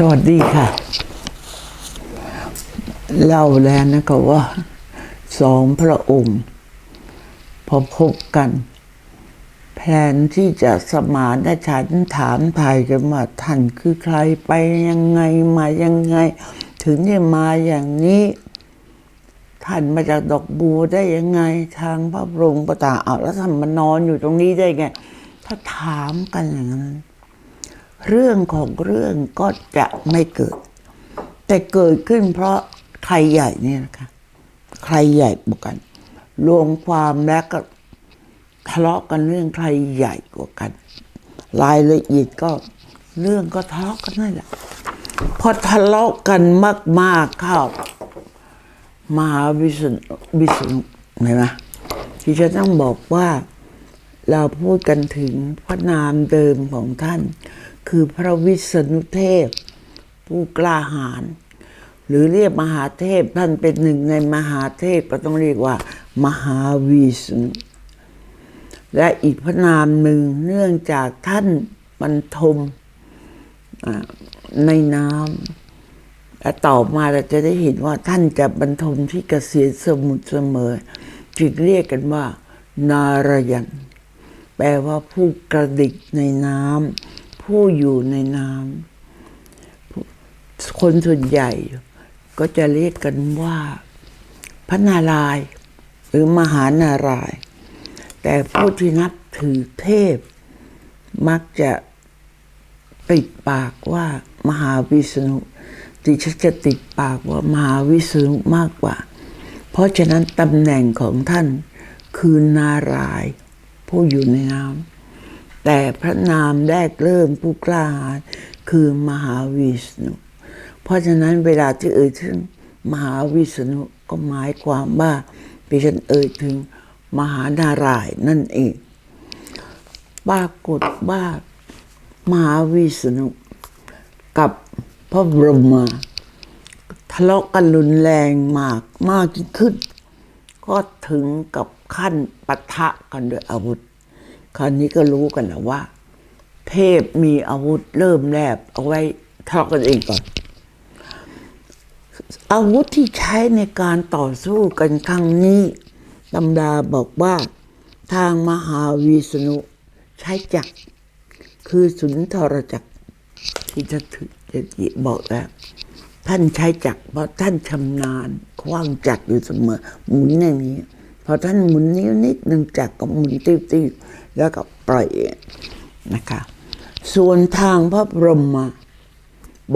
สวัสดีค่ะเล่าแล้วนะคะว่าสองพระองค์ พอพบกัน แผนที่จะสมานฉันท์ถามไทยกันว่าท่านคือใครไปยังไงมายังไง ถึงได้มาอย่างนี้ ท่านมาจากดอกบัวได้ยังไง ทางพระบรมประตาเอาแล้วท่านมานอนอยู่ตรงนี้ได้ไง ถ้าถามกันอย่างนั้น เรื่องของเรื่องก็จะไม่เกิด แต่เกิดขึ้นเพราะใครใหญ่เนี่ยนะคะ ใครใหญ่กว่ากันรวมความแล้วก็ทะเลาะกันเรื่องใครใหญ่กว่ากัน รายละเอียดก็เรื่องก็ทะเลาะกันนั่นแหละพอทะเลาะกันมากๆเข้ามหาวิษณุวิษณุเห็นไหมที่จะต้องบอกว่าเราพูดกันถึงพระนามเดิมของท่าน คือพระวิษณุเทพ ผู้กล้าหาญหรือเรียกมหาเทพท่านเป็นหนึ่งในมหาเทพก็ต้องเรียกว่า มหาวิษณุและอีกพระนามหนึ่งเนื่องจากท่านบรรทมในน้ำและต่อมาเราจะได้เห็นว่าท่านจะบรรทมที่เกษียณสมุทรเสมอ จึงเรียกกันว่า นารยัน แปลว่าผู้กระดิกในน้ำ ผู้อยู่ในน้ำคนส่วนใหญ่ก็จะเรียกกันว่า พระนารายณ์หรือมหานารายณ์แต่ผู้ที่นับถือเทพ มักจะติดปากว่ามหาวิษณุดิฉันจะติดปากว่ามหาวิษณุมากกว่า เพราะฉะนั้นตำแหน่งของท่านคือนารายผู้อยู่ในน้ำ แต่พระนามแรกเริ่มผู้กล้าหาญคือมหาวิษณุ เพราะฉะนั้นเวลาที่เอ่ยถึงมหาวิษณุก็หมายความว่าดิฉันเอ่ยถึงมหานารายนั่นเองปรากฏว่ามหาวิษณุกับพระบรมมาทะเลาะกันรุนแรงมากมากขึ้น ก็ถึงกับขั้นปะทะกันด้วยอาวุธ คราวนี้ก็รู้กันแล้วว่า เทพมีอาวุธเริ่มแรกเอาไว้ทะเลาะกันเองก่อน อาวุธที่ใช้ในการต่อสู้กันครั้งนี้ตำดาบอกว่าทางมหาวิษณุใช้จักร คือสุนทรจักร ที่จะถือจะบอกแล้วท่านใช้จักรเพราะท่านชำนาญคว้างจักรอยู่เสมอหมุนอย่างนี้ พอท่านหมุนนิ้วนิดหนึ่งจักก็หมุนติ้วๆแล้วก็ปล่อยนะคะ ส่วนทางพระบรมมา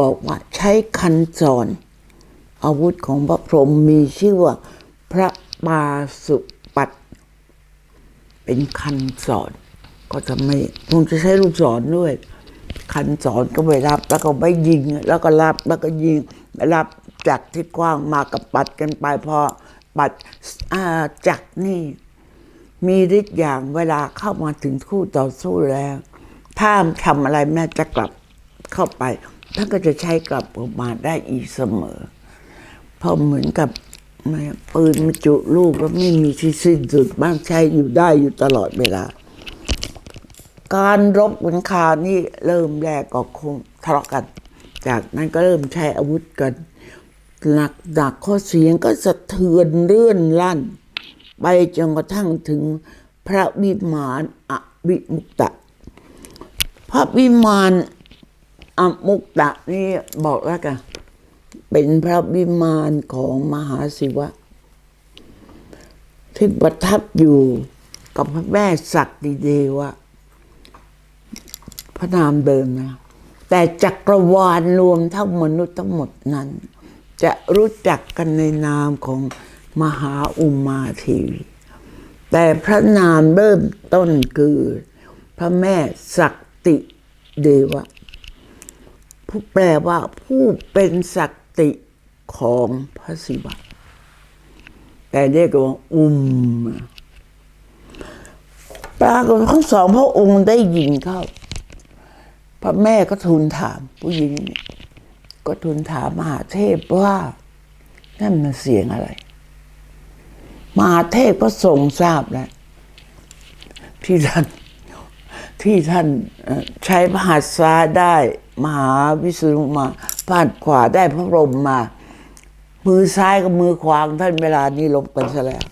บอกว่าใช้คันจรอาวุธของพระพรหมมีชื่อว่า พระปาสุปัตเป็นคันสอนก็จะไม่คงจะใช้ลูกศรด้วย คันสอนก็ไปรับ แล้วก็ไม่ยิง แล้วก็รับแล้วก็ยิงรับจากที่กว้างมากับปัดกันไปพอ ปัดจักรนี่มีฤทธิ์อย่างเวลาเข้ามาถึงคู่ต่อสู้แล้ว ถ้าทำอะไรแม่จะกลับเข้าไปท่านก็จะใช้กลับออกมาได้อีกเสมอเพราะเหมือนกับปืนมันจุลูกแล้วไม่มีที่สิ้นสุดบ้างใช้อยู่ได้อยู่ตลอดเวลา การรบกันคานี่เริ่มแรกก็คงทะเลาะกัน จากนั้นก็เริ่มใช้อาวุธกัน หนักหนักข้อเสียงก็สะเทือนเรื่อนลั่น ไปจนกระทั่งถึงพระวิมานอวิมุตตะ พระวิมานอมุตตะนี่บอกแล้วกันเป็นพระวิมานของมหาศิวะ ที่ประทับอยู่กับพระแม่สักดิเดวะ พระนามเดิมนะ แต่จักรวาลรวมทั้งมนุษย์ทั้งหมดนั้น จะรู้จักกันในนามของมหาอุมาเทีวี แต่พระนามเริ่มต้นคือพระแม่สักติเดวะ ผู้แปลว่าผู้เป็นศักติของพระศิวะ แต่เรียกว่าอุม ปรากฏทั้งสองพระองค์ได้ยินเข้า พระแม่ก็ทูลถามผู้หญิงเนี่ย ก็ทูลถามมหาเทพว่านั่นมันเสียงอะไร มหาเทพก็ทรงทราบแล้วที่ท่านที่ท่านใช้มหาสาได้ มหาวิษณุมาผ่านขวาได้พระบรมมา มือซ้ายกับมือขวางท่านเวลานี้ลบกันซะแล้ว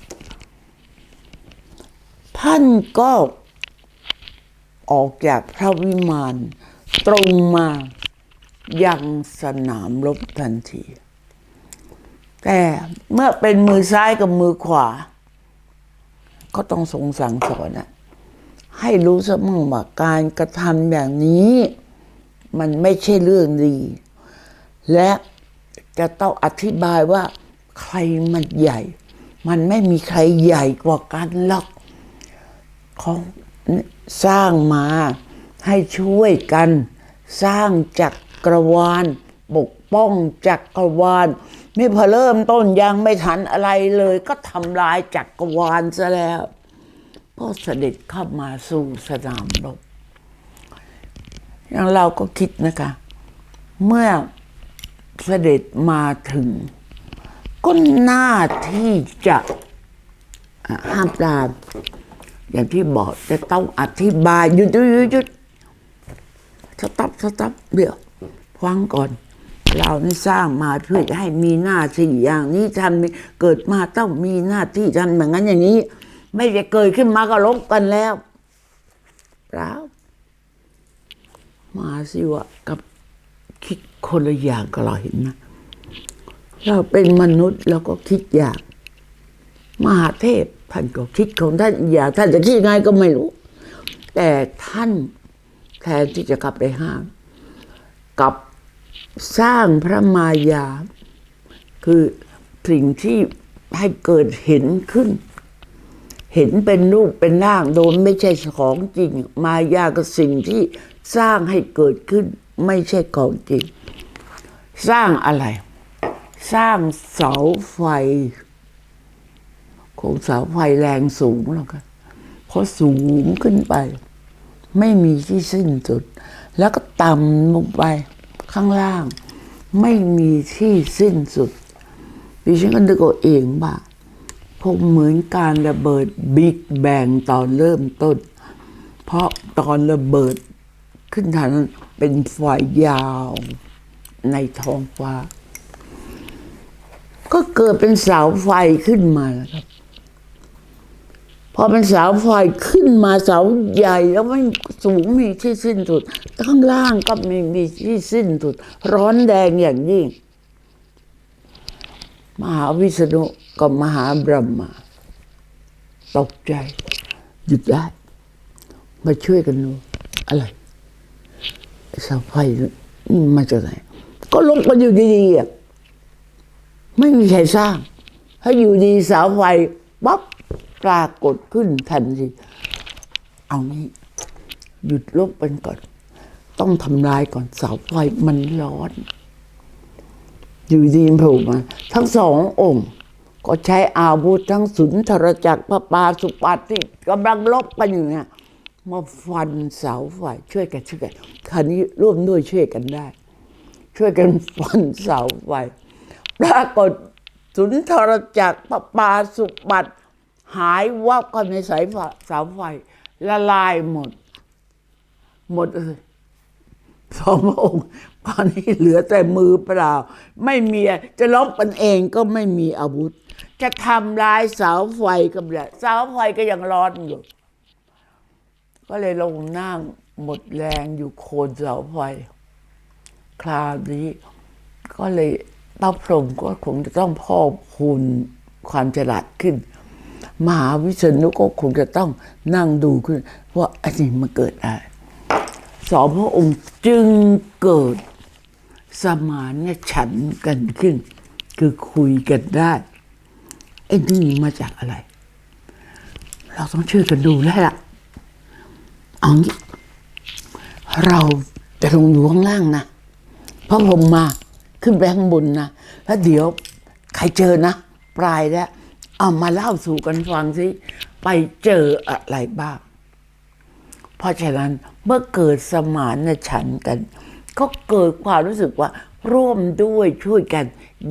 ท่านก็ออกจากพระวิมานตรงมา ยังสนามรบทันที แต่เมื่อเป็นมือซ้ายกับมือขวา ก็ต้องทรงสั่งสอนนะให้รู้สมั่งว่าการกระทำอย่างนี้ มันไม่ใช่เรื่องดี และจะต้องอธิบายว่าใครมันใหญ่ มันไม่มีใครใหญ่กว่ากันหรอกเขาสร้างมาให้ช่วยกันสร้างจัก กรวาลปกป้องจักรวาลไม่พอเริ่มต้นยังไม่ทันอะไรเลย ก็ทำลายจักรวาลซะแล้วก็เสด็จเข้ามาสู่สนามรบอย่างเราก็คิดนะคะ เมื่อเสด็จมาถึง ก็น่าที่จะห้ามปรามอย่างที่บอกจะต้องอธิบายหยุดหยุดหยุดยุดสตับสตับเดี๋ยว ฟังก่อน เรานี่สร้างมาเพื่อจะให้มีหน้าที่อย่างนี้ทำนี่เกิดมาต้องมีหน้าที่ทำอย่างนั้นอย่างนี้ ไม่จะเกิดขึ้นมาก็ลบกันแล้วเปล่ามาสิวะกับคิดคนละอย่างก็เราเห็นนะเราเป็นมนุษย์เราก็คิดอย่างมหาเทพท่านก็คิดของท่านอย่าท่านจะคิดไงก็ไม่รู้ แต่ท่านแทนที่จะกลับไปห้ามกลับ สร้างพระมายา คือสิ่งที่ให้เกิดเห็นขึ้น เห็นเป็นรูปเป็นร่างโดยไม่ใช่ของจริง มายาก็สิ่งที่สร้างให้เกิดขึ้น ไม่ใช่ของจริง สร้างอะไร สร้างเสาไฟของเสาไฟแรงสูงแล้วกันพอสูงขึ้นไป ไม่มีที่สิ้นสุด แล้วก็ต่ำลงไป ข้างล่าง ไม่มีที่สิ้นสุดดิฉันก็นึกเอาเองว่าคงเหมือนการระเบิดบิ๊กแบงตอนเริ่มต้น เพราะตอนระเบิดขึ้นทางนั้นเป็นไฟยาวในท้องฟ้า ก็เกิดเป็นเสาไฟขึ้นมาแล้วครับ พอเป็นเสาไฟขึ้นมาเสาใหญ่แล้วไม่สูงมีที่สิ้นสุด ข้างล่างก็ไม่มีที่สิ้นสุด ร้อนแดงอย่างยิ่ง มหาวิษณุกับมหาบรหมาตกใจ หยุดได้มาช่วยกันดูอะไรเสาไฟนี่มาจากไหนก็ลงมาอยู่ดีๆไม่มีใครสร้าง ถ้าอยู่ดีเสาไฟปั๊บ ปรากฏขึ้นทันทีเอางี้ หยุดลบเป็นก่อน ต้องทำลายก่อนเสาไฟมันร้อน อยู่ดีมันผล่มา ทั้งสององค์ ก็ใช้อาวุธทั้งสุนทรจักรพระปาสุปัตที่กำลังลบกันอยู่เนี่ยมาฟันเสาไฟช่วยกันช่วยกันคราวนี้ร่วมด้วยช่วยกันได้ ช่วยกันฟันเสาไฟปรากฏสุนทรจักรประปาสุบัติ หายวับกันในสายเสาไฟละลายหมด หมดเลยสองพระองค์ตอนนี้เหลือแต่มือเปล่า ไม่มีจะลบกันเองก็ไม่มีอาวุธ จะทำลายเสาไฟก็ไม่ได้เสาไฟก็ยังร้อนอยู่ ก็เลยลงนั่งหมดแรงอยู่โคนเสาไฟ คราวนี้ก็เลยพระพรหมก็คงจะต้องพอกพูนความฉลาดขึ้น มหาวิษณุก็คงจะต้องนั่งดูขึ้นว่าอันนี้มันเกิดอะไรสองพระองค์จึงเกิดสมานฉันกันขึ้น คือคุยกันได้ไอ้นี่มาจากอะไร เราต้องช่วยกันดูได้ละเอางี้เราจะลงอยู่ข้างล่างนะพระพรหมมาขึ้นไปข้างบนนะแล้วเดี๋ยวใครเจอนะ ปลายแล้ว เอามาเล่าสู่กันฟังสิ ไปเจออะไรบ้าง เพราะฉะนั้นเมื่อเกิดสมานฉันกัน ก็เกิดความรู้สึกว่าร่วมด้วยช่วยกัน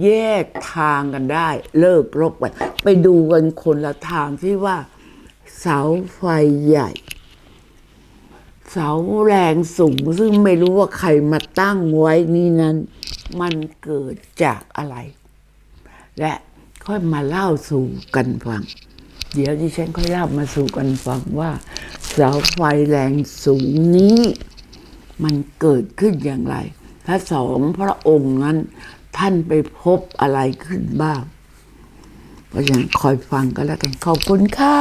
แยกทางกันได้ เลิกรบกัน ไปดูกันคนละทางที่ว่า เสาไฟใหญ่ เสาแรงสูง ซึ่งไม่รู้ว่าใครมาตั้งไว้นี่นั้น มันเกิดจากอะไร และ ค่อยมาเล่าสู่กันฟัง เดี๋ยวดิฉันค่อยเล่ามาสู่กันฟังว่า เสาไฟแรงสูงนี้ มันเกิดขึ้นอย่างไรถ้าสองพระองค์นั้น ท่านไปพบอะไรขึ้นบ้าง เพราะฉะนั้นคอยฟังก็แล้วกันขอบคุณค่ะ